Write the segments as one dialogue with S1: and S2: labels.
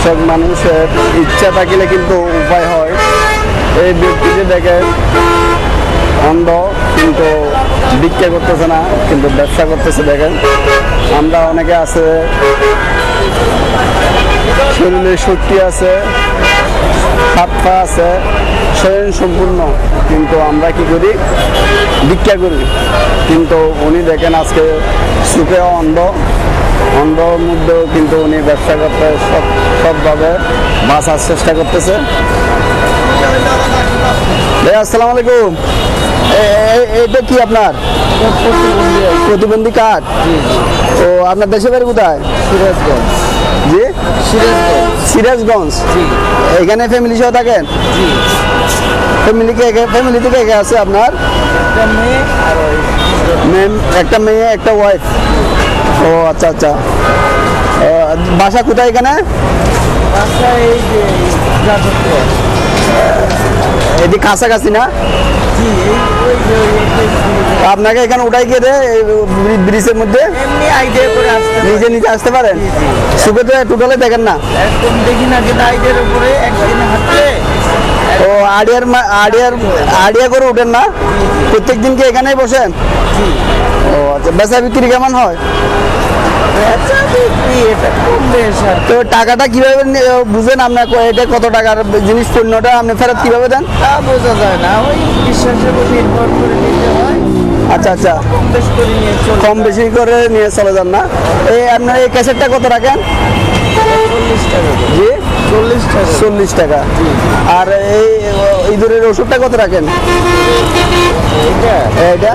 S1: কৃষক মানুষের ইচ্ছা থাকিলে কিন্তু উপায় হয়। এই ব্যক্তিকে দেখে অন্ধ, কিন্তু ভিক্ষা করতেছে না, কিন্তু ব্যবসা করতেছে দেখেন। আমরা অনেকে আছে, শরীরে শক্তি আছে, হাত আছে, শরীর সম্পূর্ণ, কিন্তু আমরা কি করি? ভিক্ষা করি। কিন্তু উনি দেখেন আজকে সুখে অন্ধ। অন্ধর মধ্যেও কিন্তু উনি ব্যবসা করতে সব সবভাবে বাঁচার চেষ্টা করতেছে। ভাই আসসালামু আলাইকুম। এ- এ- এটা কি আপনার? প্রতিবন্ধী কার্ড ও আপনার দেশে বাড়ি কোথায়?
S2: সিরাজগঞ্জ।
S1: জি?
S2: সিরাজগঞ্জ।
S1: এখানে ফ্যামিলি সহ থাকেন? ফ্যামিলি কে ফ্যামিলি থেকে আছে আপনার?
S2: একটা মেয়ে
S1: একটা ওয়াইফ ও আচ্ছা আচ্ছা। বাসা কোথায় এখানে?
S2: যে
S1: কাছাকাছি না। আপনাকে এখানে উঠাই গিয়ে দেয় এই ব্রিজের মধ্যে। নিজে নিজে আসতে পারেন। সুখে তো টোটালে দেখেন না।
S2: একদম দেখি না কিন্তু আইডিয়ার উপরে একদিন হাঁটলে।
S1: ও আড়িয়ার মা- আড়িয়ার আড়িয়া করে উঠেন না? প্রত্যেক দিন কি এখানেই বসেন? ও আচ্ছা বেচা বিক্রি কেমন হয়? তো টাকাটা কীভাবে বুঝেন আপনার এটা কত টাকার জিনিস পণ্যটা আপনি ফেরত কীভাবে দেন?
S2: তা বোঝা যায় না ওই বিশ্বাসের উপর নির্ভর করে নিতে হয়।
S1: আচ্ছা আচ্ছা।
S2: কম বেশ করে নিয়ে
S1: কম বেশি করে নিয়ে চলে যান না? এই আপনার এই ক্যাসেটটা কত রাখেন। জি?
S2: চল্লিশ টাকা।
S1: আর এই ইঁদুরের ওষুধটা কত রাখেন?
S2: এটা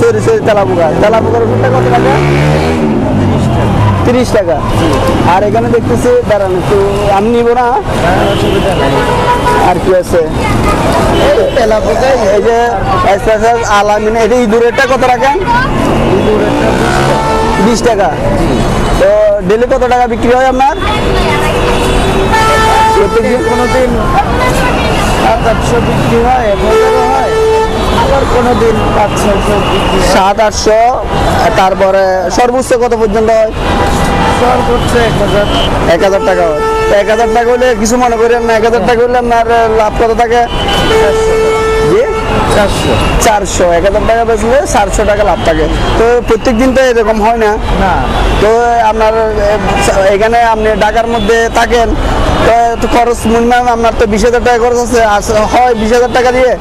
S1: সরি সরি তেলাপোকা তেলাপোকার ওষুধটা কত টাকা? তিরিশ টাকা। আর এখানে দেখতেছি দাঁড়ান একটু আমি নিব না।
S2: আর
S1: কি আছে?
S2: এই
S1: যে আলামিন এটা ইঁদুরেরটা কত রাখেন?
S2: বিশ টাকা।
S1: তো ডেলি কত টাকা বিক্রি হয় আপনার? প্রত্যেকদিন
S2: কোনো দিন সাত আটশো বিক্রি হয় এক হয়। আবার কোনো দিন পাঁচ ছয়শো বিক্রি
S1: সাত আটশো তারপরে সর্বোচ্চ কত পর্যন্ত হয়?
S2: সর করছে এক হাজার।
S1: এক হাজার টাকা হয়। তো এক হাজার টাকা হলে কিছু মনে করেন না এক হাজার টাকা হলে আপনার লাভ কত থাকে? জি?
S2: চারশো।
S1: চারশো। এক হাজার টাকা বেচলে চারশো টাকা লাভ থাকে। তো প্রত্যেক দিন তো এরকম হয় না।
S2: না।
S1: তো আপনার এখানে আপনি ঢাকার মধ্যে থাকেন তো খরচ মিনিমাম আপনার তো বিশ হাজার টাকা খরচ আছে। হয় বিশ হাজার টাকা দিয়ে?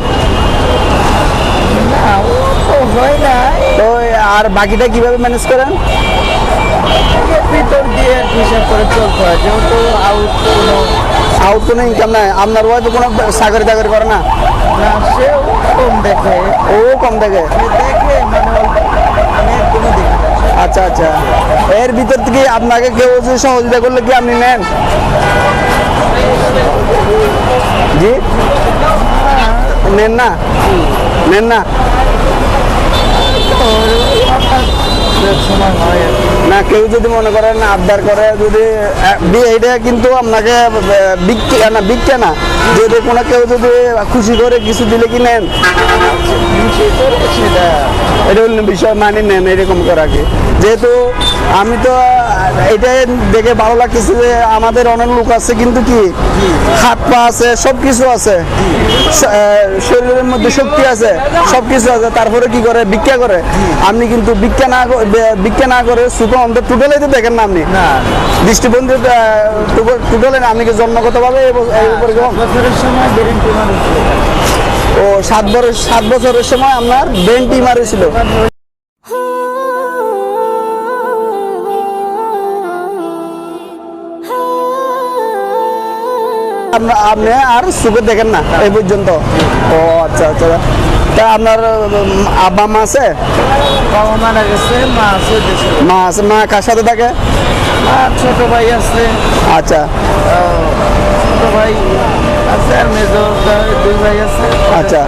S2: তো
S1: আর বাকিটা কীভাবে ম্যানেজ করেন?
S2: ভিতর দিয়ে হিসাব করে চলতে হয়। যেহেতু আউট
S1: আউট কোনো ইনকাম নাই। আপনার ওয়াইফ কোনো চাকরি টাকরি করে না?
S2: না সেও কম দেখে।
S1: ও কম দেখে?
S2: দেখে মানে দেখি
S1: আচ্ছা আচ্ছা। এর ভিতর থেকে আপনাকে কেউ সহযোগিতা করলে কি আপনি নেন? জি? নেন না? নেন না?
S2: সময় হয়।
S1: না কেউ যদি মনে করেন আবদার করে যদি এইটা কিন্তু আপনাকে বিক্রি, না বিক্রি না। যদি কোনো কেউ যদি খুশি করে কিছু দিলে কি নেন?
S2: করে
S1: এটা অন্য বিষয় মানে নেন, এরকম করাকে যেহেতু আমি তো, এটা দেখে ভালো লাগতেছে যে আমাদের অনেক লোক আছে কিন্তু কি, হাত পা আছে সব কিছু আছে শরীরের মধ্যে শক্তি আছে সব কিছু আছে, তারপরে কি করে? ভিক্ষা করে। আপনি কিন্তু ভিক্ষা না ক- বে- ভিক্ষা না করে সুতো অন্তর টোটালে তো দেখেন না আপনি।
S2: না।
S1: দৃষ্টিবন্ধু টোটালে না আপনি কি জন্মগতভাবে
S2: হচ্ছিল
S1: ও সাত বছর সাত বছরের সময় আপনার ব্রেন টিমার হয়েছিল। আপনা- আর সুখে দেখেন না এই পর্যন্ত। ও আচ্ছা আচ্ছা। তা আপনার আব্বা মা আছে?
S2: বাবা মারা গেছে মা আছে
S1: মা আছে মা কার সাথে থাকে?
S2: ছোট ভাই আছে।
S1: আচ্ছা।
S2: ছোট ভাই আছে আর দুই ভাই আছে।
S1: আচ্ছা।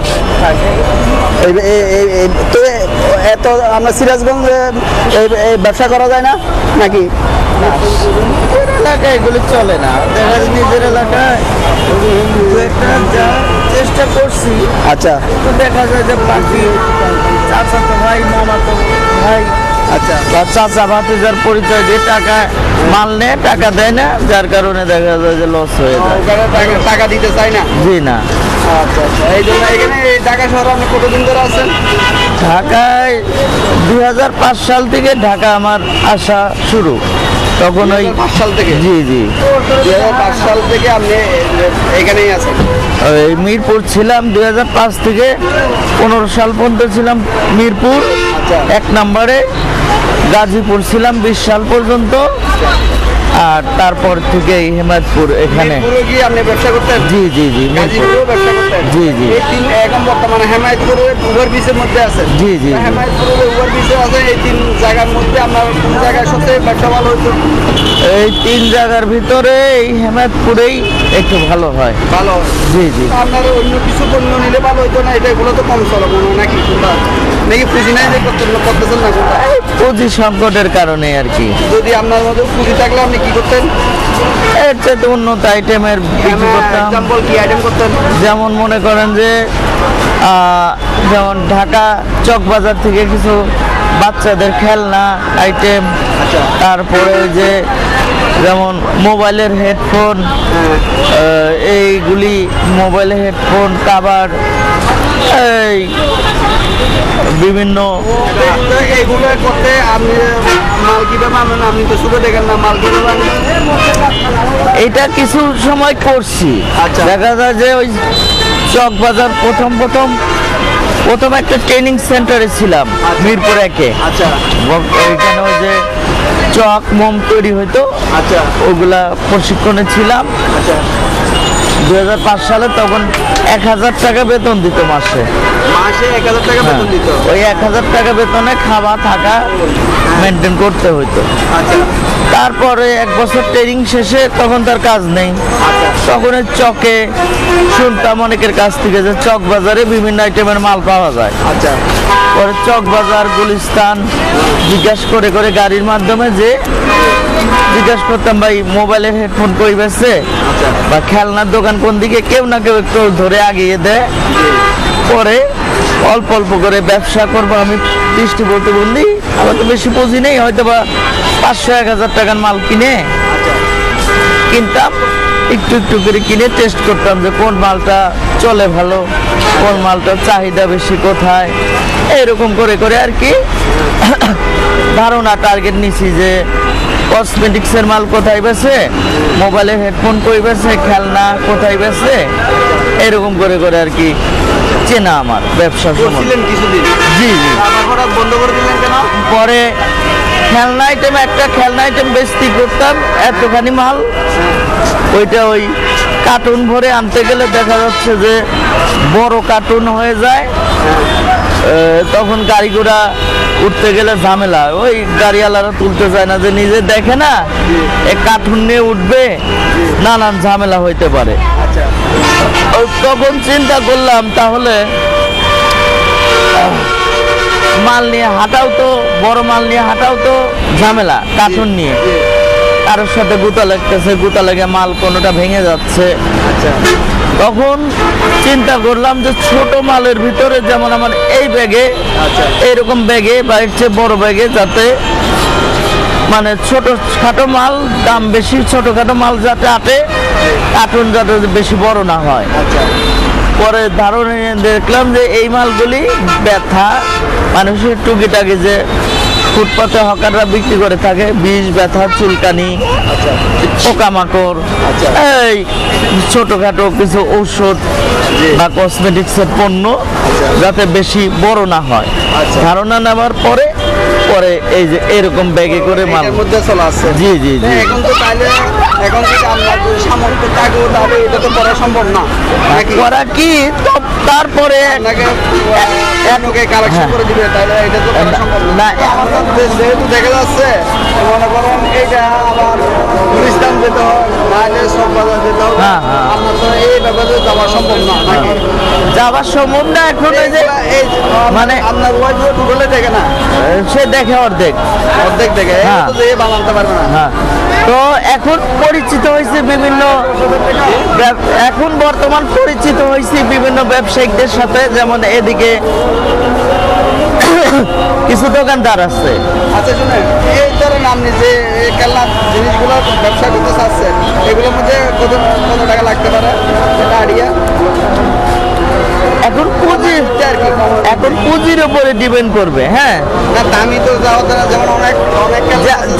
S1: তো এত আমরা সিরাজগঞ্জে এই ব্যবসা করা যায় না নাকি?
S2: এলাকায় এগুলো চলে না। দেখা যায় নিজের এলাকায় একটা যা চেষ্টা করছি।
S1: আচ্ছা।
S2: তো দেখা যায় যে বাকি চাচা তো ভাই মামা তো ভাই
S1: আচ্ছা।
S2: চাচা ভাতিজার পরিচয় দিয়ে টাকা মাল নেয় টাকা দেয় না যার কারণে দেখা যায় যে লস হয়ে যায়।
S1: টাকা- টাকা দিতে চাই না?
S2: জি না।
S1: আচ্ছা আচ্ছা। এই জন্য এখানে এই ঢাকা শহরে আপনি কতদিন ধরে আছেন?
S2: ঢাকায় দু হাজার পাঁচ সাল থেকে ঢাকা আমার আসা শুরু। তখন ওই
S1: পাঁচ সাল থেকে?
S2: জি জি।
S1: দুই পাঁচ সাল থেকে আপনি এখানেই আছেন?
S2: মিরপুর ছিলাম দু হাজার পাঁচ থেকে পনেরো সাল পর্যন্ত ছিলাম মিরপুর।
S1: আচ্ছা।
S2: এক নম্বরে। গাজীপুর ছিলাম বিশ সাল পর্যন্ত। আর তারপর থেকে হেমায়তপুর এখানে। জি জি জি জি, জি।
S1: এই তিন এখন বর্তমানে হেমায়তপুরে ওভার ব্রিজের মধ্যে আছেন।
S2: জি, জি,
S1: ব্রিজে আছে এই তিন জায়গার মধ্যে আপনার কোন জায়গায় সবচেয়ে ব্যবসা ভালো হতো?
S2: এই তিন জায়গার ভিতরে এই হেমায়তপুরেই একটু ভালো হয়।
S1: ভালো
S2: জি জি।
S1: আপনার অন্য কিছু পণ্য নিলে ভালো হতো না এটা এগুলো তো কম চলো হয় নাকি কোনটা? নাকি পুঁজি নাই যে করতে করতেছেন না কোনটা?
S2: পুঁজি সংকটের কারণে আর কি।
S1: যদি আপনার মধ্যে পুঁজি থাকলে আপনি কি করতেন?
S2: এর চেয়ে উন্নত আইটেমের বিক্রি করতাম।
S1: কি আইটেম করতেন?
S2: যেমন মনে করেন যে যেমন ঢাকা চক বাজার থেকে কিছু বাচ্চাদের খেলনা আইটেম
S1: আচ্ছা।
S2: তারপরে ওই যে যেমন মোবাইলের হেডফোন এইগুলি মোবাইলের হেডফোন কাবার এই বিভিন্ন
S1: এগুলো করতে আপনি মাল কীভাবে আনেন আপনি তো শুধু দেখেন না মাল কীভাবে আনেন
S2: এটা কিছু সময় করছি।
S1: আচ্ছা।
S2: দেখা যায় যে ওই চক বাজার প্রথম প্রথম প্রথম একটা ট্রেনিং সেন্টারে ছিলাম মিরপুর একে।
S1: আচ্ছা।
S2: এখানে ওই যে চক মোম তৈরি হতো
S1: আচ্ছা।
S2: ওগুলা প্রশিক্ষণে ছিলাম।
S1: আচ্ছা।
S2: দু হাজার পাঁচ সালে তখন এক হাজার টাকা বেতন দিত মাসে।
S1: মাসে এক হাজার টাকা বেতন দিত?
S2: ওই এক হাজার টাকা বেতনে খাওয়া থাকা মেনটেন করতে হতো
S1: আচ্ছা।
S2: তারপরে এক বছর ট্রেনিং শেষে তখন তার কাজ নেই।
S1: আচ্ছা।
S2: তখন চকে শুনতাম অনেকের কাছ থেকে যে চক বাজারে বিভিন্ন আইটেমের মাল পাওয়া যায়।
S1: আচ্ছা।
S2: পরে চক বাজার গুলিস্তান জিজ্ঞাসা করে করে গাড়ির মাধ্যমে যে জিজ্ঞাসা করতাম ভাই মোবাইলের হেডফোন কই বেছে
S1: আচ্ছা।
S2: বা খেলনার দোকান কোন দিকে কেউ না কেউ একটু ধরে আগিয়ে দেয়। পরে অল্প অল্প করে ব্যবসা করব, আমি দৃষ্টি বলতে বললি, আমার তো বেশি পুঁজি নেই হয়তো বা পাঁচশো এক হাজার টাকার মাল কিনে কিনতাম, একটু একটু করে কিনে টেস্ট করতাম যে কোন মালটা চলে ভালো, কোন মালটার চাহিদা বেশি কোথায়। এরকম করে করে আর কি ধারণা টার্গেট নিছি যে কসমেটিক্সের মাল কোথায় বেছে মোবাইলের হেডফোন কই বেছে খেলনা কোথায় বেছে এরকম করে করে আর কি চেনা আমার ব্যবসা
S1: করছিলেন কিছুদিন।
S2: জি জি।
S1: হঠাৎ বন্ধ করে দিলেন কেন?
S2: পরে খেলনা আইটেম একটা খেলনা আইটেম বেচতি করতাম এতখানি মাল। ওইটা ওই কার্টুন ভরে আনতে গেলে দেখা যাচ্ছে যে বড় কার্টুন হয়ে যায়। তখন গাড়ি ঘোড়া উঠতে গেলে ঝামেলা। ওই গাড়িওয়ালারা তুলতে চায় না যে নিজে দেখে না এ কার্টুন নিয়ে উঠবে নানান ঝামেলা হইতে পারে।
S1: আচ্ছা।
S2: তখন চিন্তা করলাম তাহলে মাল নিয়ে হাঁটাও তো বড় মাল নিয়ে হাঁটাও তো ঝামেলা কার্টুন নিয়ে। কারোর সাথে গুতা লাগতেছে গুতা লেগে মাল কোনোটা ভেঙে যাচ্ছে।
S1: আচ্ছা।
S2: তখন চিন্তা করলাম যে ছোট মালের ভিতরে যেমন আমার এই ব্যাগে
S1: আচ্ছা।
S2: এইরকম ব্যাগে বা এর চেয়ে বড় ব্যাগে যাতে মানে ছোট খাটো মাল দাম বেশি ছোট খাটো মাল যাতে আটে কার্টুন যাতে বেশি বড় না হয়।
S1: আচ্ছা।
S2: পরে ধারণা দেখলাম যে এই মালগুলি ব্যথা মানুষের টুকিটাকি যে ফুটপাতে হকাররা বিক্রি করে থাকে বিষ ব্যথা চুলকানি
S1: আচ্ছা
S2: পোকামাকড়
S1: আচ্ছা।
S2: এই ছোটখাটো কিছু ঔষধ বা কসমেটিক্সের পণ্য যাতে বেশি বড় না হয়
S1: আচ্ছা।
S2: ধারণা নেওয়ার পরে পরে এই যে এরকম ব্যাগে করে মাল।
S1: মধ্যে চলে আসছে।
S2: জি জি জি।
S1: হ্যাঁ, এখন তো তাহলে এখন যদি আমরা যদি সামর্থ্য থাকে তাহলে এটা তো করা সম্ভব না। নাকি?
S2: করা কি? তারপরে
S1: আপনাকে কালেকশন
S2: হ্যাঁ।
S1: করে দিবে তাহলে এটা তো করা সম্ভব না।
S2: না,
S1: আমাদের যেহেতু দেখা যাচ্ছে মনে করুন এইটা আবার গুলিস্তান যেতে হয় নাহলে সব বাজার যেতে হবে
S2: হ্যাঁ, হ্যাঁ।
S1: আপনার তো এই ব্যাপারে যাওয়া সম্ভব না নাকি?
S2: যাওয়ার সম্ভব না এখন
S1: এই যে-
S2: মানে-
S1: আপনার ওয়াইফ দেখে না।
S2: সে দেখে অর্ধেক।
S1: অর্ধেক দেখে
S2: হ্যাঁ।
S1: তো যে বানাতে পারবে না।
S2: হ্যাঁ। তো এখন পরিচিত হয়েছে বিভিন্ন এখন বর্তমান পরিচিত হয়েছে বিভিন্ন ব্যবসায়িকদের সাথে যেমন এদিকে কিছু দোকানদার আছে।
S1: আচ্ছা শুনেন এই ধরেন আপনি যে খেলনা জিনিসগুলো ব্যবসা করতে চাচ্ছেন এগুলোর মধ্যে কত কত টাকা লাগতে পারে? এটা আইডিয়া
S2: এখন পুঁজি এখন পুঁজির উপরে ডিপেন্ড করবে হ্যাঁ।
S1: না দামি তো যেমন অনেক অনেক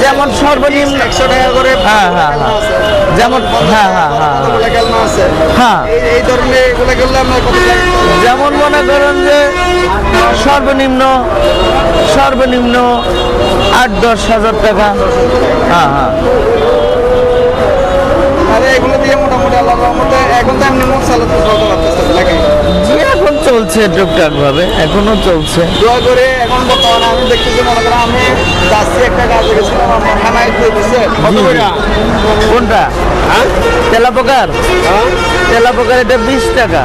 S2: যেমন সর্বনিম্ন
S1: একশো টাকা করে
S2: হ্যাঁ, হ্যাঁ, হ্যাঁ। যেমন হ্যাঁ হ্যাঁ হ্যাঁ
S1: আছে
S2: হ্যাঁ।
S1: এই- এই ধরনের এগুলো করলে কত
S2: যেমন মনে করেন যে সর্বনিম্ন সর্বনিম্ন আট দশ হাজার টাকা। হ্যাঁ হ্যাঁ।
S1: আরে এগুলো দিয়ে মোটামুটি আল্লাহ রহমতে এখন তো এমনি মুখ চালাতে চলতে পারতেছে নাকি?
S2: জি এখন চলছে টুকটাক ভাবে এখনও চলছে।
S1: দোয়া করে এখন বর্তমানে আমি দেখতেছি মনে করেন আমি যাচ্ছি একটা কাজে গেছিলাম আমার খানায় দিয়ে দিচ্ছে কত
S2: কোনটা?
S1: হ্যাঁ?
S2: তেলা পোকার?
S1: হ্যাঁ?
S2: তেলা পোকার এটা বিশ টাকা।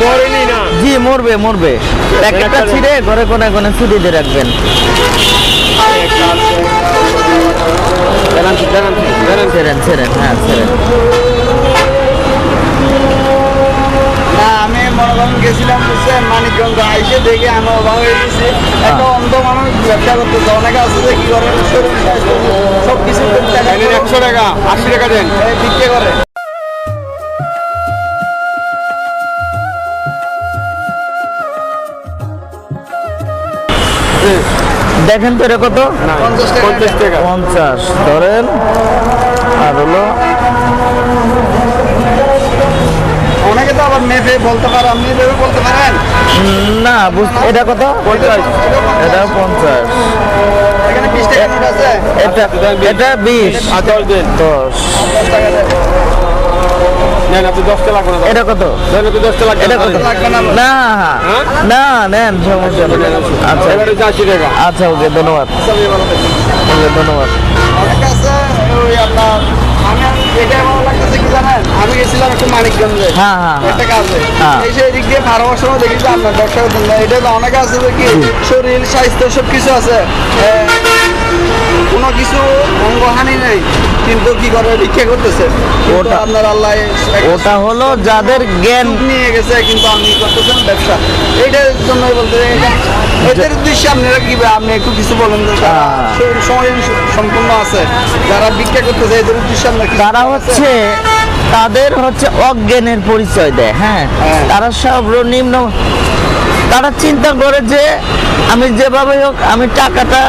S1: মরেনি না?
S2: জি মরবে মরবে। প্যাকেটটা ছিঁড়ে ঘরে কোনে কোনে ছুটি দিয়ে রাখবেন। ছেড়েন ছেড়েন হ্যাঁ ছেড়েন।
S1: গেছিলাম বুঝছেন মানিকগঞ্জ। আইসে দেখে আমি অবাক হয়ে গেছি। একটা অন্ধ মানুষ ব্যবসা করতেছে। অনেকে আছে যে কি করে? শরীর স্বাস্থ্য সব কিছু একশো টাকা আশি টাকা দেন। বিক্রি করে।
S2: দেখেন তো এটা কত?
S1: পঞ্চাশ টাকা। পঞ্চাশ
S2: ধরেন। আর হলো
S1: অনেকে তো আবার মেপে বলতে পারে আপনি ভেবে বলতে পারেন?
S2: না এটা কত? এটা পঞ্চাশ।
S1: এখানে আছে।
S2: এটা এটা বিশ।
S1: দশ দিন।
S2: দশ।
S1: দশ
S3: নেন আপনি দশটা লাগবে না।
S2: এটা কত?
S3: দেন আপনি দশটা লাগবে
S2: এটা কত?
S1: লাগবে না।
S2: না না নেন সমস্যা নেই। আচ্ছা।
S3: এবারে আশি টাকা।
S2: আচ্ছা ওকে ধন্যবাদ। ওকে ধন্যবাদ।
S1: অনেক আছে ওই আপনার আমি এটা ভালো লাগতেছে কি জানেন? আমি গেছিলাম একটু মানিকগঞ্জে।
S2: হ্যাঁ, হ্যাঁ, হ্যাঁ।
S1: একটা কাজে।
S2: হ্যাঁ।
S1: এই সেই দিক দিয়ে ভাড়াবার সময় দেখি যে আপনার ব্যবসা করতেন না এটা তো অনেক আছে যে কি শরীর স্বাস্থ্য সব কিছু আছে কোনো কিছু অঙ্গহানি নেই। কিন্তু কি করে ভিক্ষা করতেছে
S2: ওটা-
S1: আপনার আল্লাহ
S2: ওটা হলো যাদের জ্ঞান
S1: নিয়ে গেছে কিন্তু আপনি করতেছেন ব্যবসা এইটার জন্যই বলতে এদের উদ্দেশ্যে আপনারা কি আপনি একটু কিছু বলেন
S2: হ্যাঁ।
S1: সময় সম্পূর্ণ আছে যারা ভিক্ষা করতেছে এদের উদ্দেশ্যে আপনার
S2: তারা হচ্ছে তাদের হচ্ছে অজ্ঞানের পরিচয় দেয় হ্যাঁ
S1: হ্যাঁ।
S2: তারা সর্বনিম্ন তারা চিন্তা করে যে আমি যেভাবে হোক আমি টাকাটা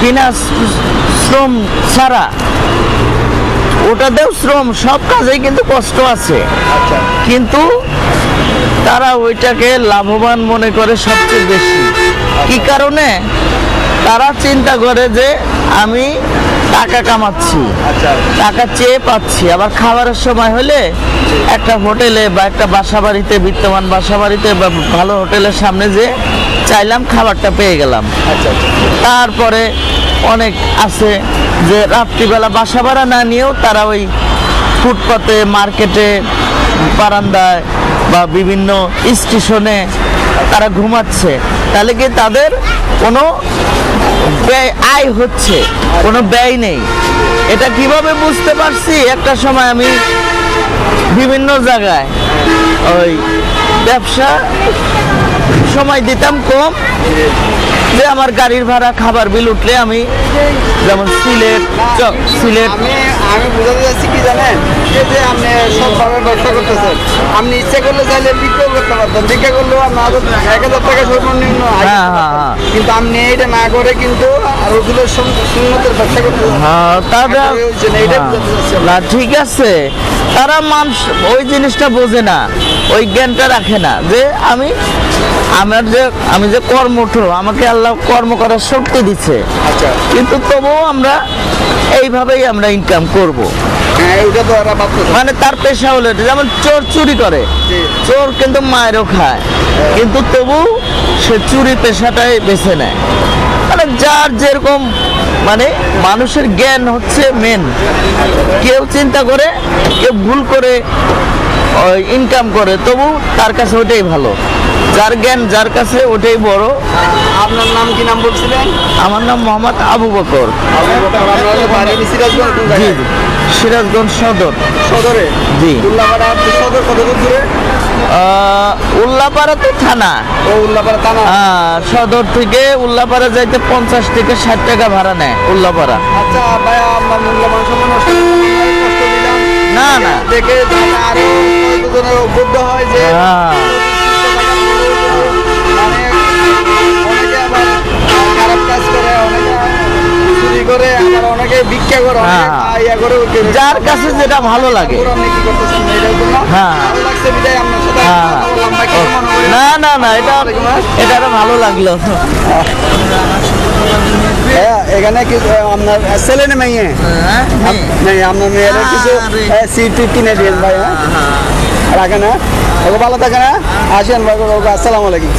S2: বিনা শ্রম ছাড়া ওটাতেও শ্রম সব কাজেই কিন্তু কষ্ট আছে।
S1: আচ্ছা।
S2: কিন্তু তারা ওইটাকে লাভবান মনে করে সবচেয়ে বেশি। কি কারণে? তারা চিন্তা করে যে আমি টাকা কামাচ্ছি
S1: আচ্ছা।
S2: টাকা চেয়ে পাচ্ছি। আবার খাবারের সময় হলে একটা হোটেলে বা একটা বাসা বাড়িতে বিদ্যমান বাসা বাড়িতে বা ভালো হোটেলের সামনে যে চাইলাম খাবারটা পেয়ে গেলাম।
S1: আচ্ছা আচ্ছা।
S2: তারপরে অনেক আছে যে রাত্রিবেলা বাসা ভাড়া না নিয়েও তারা ওই ফুটপাতে, মার্কেটে, বারান্দায় বা বিভিন্ন স্টেশনে তারা ঘুমাচ্ছে। তাহলে কি তাদের কোনো ব্যয় আয় হচ্ছে? কোনো ব্যয় নেই। এটা কীভাবে বুঝতে পারছি? একটা সময় আমি বিভিন্ন জায়গায় ওই ব্যবসা সময় দিতাম কম যে আমার গাড়ির ভাড়া খাবার বিল উঠলে আমি যেমন সিলেট সিলেট।
S1: আমি আমি বোঝাতে যাচ্ছি কি জানেন? যে আপনি সবভাবে ব্যবসা করতেছেন আপনি ইচ্ছে করলে চাইলে বিক্রিও করতে পারতেন বিক্রি করলেও আপনার এক হাজার টাকা সর্বনিম্ন করতে
S2: হ্যাঁ, হ্যাঁ, হ্যাঁ।
S1: কিন্তু আপনি এইটা না করে কিন্তু রসুলের সুন্নতের ব্যবসা করতেছেন
S2: হ্যাঁ, তারা
S1: চাচ্ছি।
S2: না ঠিক আছে। তারা মানুষ ওই জিনিসটা বোঝে না। ওই জ্ঞানটা রাখে না যে আমি আমার যে আমি যে কর্মঠ আমাকে আল্লাহ কর্ম করার শক্তি দিচ্ছে।
S1: আচ্ছা।
S2: কিন্তু তবুও আমরা এইভাবেই আমরা ইনকাম করব।
S1: হ্যাঁ
S2: মানে তার পেশা হলো যেমন চোর চুরি করে। চোর কিন্তু মায়েরও খায়। কিন্তু তবু সে চুরি পেশাটাই বেছে নেয়। মানে যার যেরকম মানে মানুষের জ্ঞান হচ্ছে মেন কেউ চিন্তা করে কেউ ভুল করে ইনকাম করে তবু তার কাছে ওটাই ভালো। যার জ্ঞান যার কাছে ওটাই বড়।
S1: আপনার নাম কি নাম বলছিলেন?
S2: আমার নাম মোহাম্মদ আবু বকর।
S1: সিরাজগঞ্জ
S2: জি। সিরাজগঞ্জ সদর।
S1: সদরে?
S2: জি।
S1: উল্লাপাড়া সদর কত দূরে?
S2: উল্লাপাড়া তো থানা।
S1: ও উল্লাপাড়া থানা?
S2: সদর থেকে উল্লাপাড়া যাইতে পঞ্চাশ থেকে ষাট টাকা ভাড়া নেয় উল্লাপাড়া।
S1: আচ্ছা ভাই আপনার মূল্যবান সময়
S2: না না
S1: দেখে আরও উদ্বুদ্ধ হয় যে
S2: হ্যাঁ।
S1: মানে অনেকে করে আবার ভিক্ষা করে
S2: হ্যাঁ।
S1: ইয়া করে
S2: যার কাছে যেটা ভালো লাগে হ্যাঁ। হ্যাঁ।
S1: না
S2: না না এটা এটা ভালো লাগল
S1: হ্যাঁ, এখানে কি আপনার ছেলে না মেয়ে? নেই আপনার মেয়ের কিছু
S2: আরে।
S1: সিট কিনে দিন ভাই হ্যাঁ? রাখেন হ্যাঁ? ভালো থাকেন হ্যাঁ? আসেন ভাই আসসালামু আলাইকুম।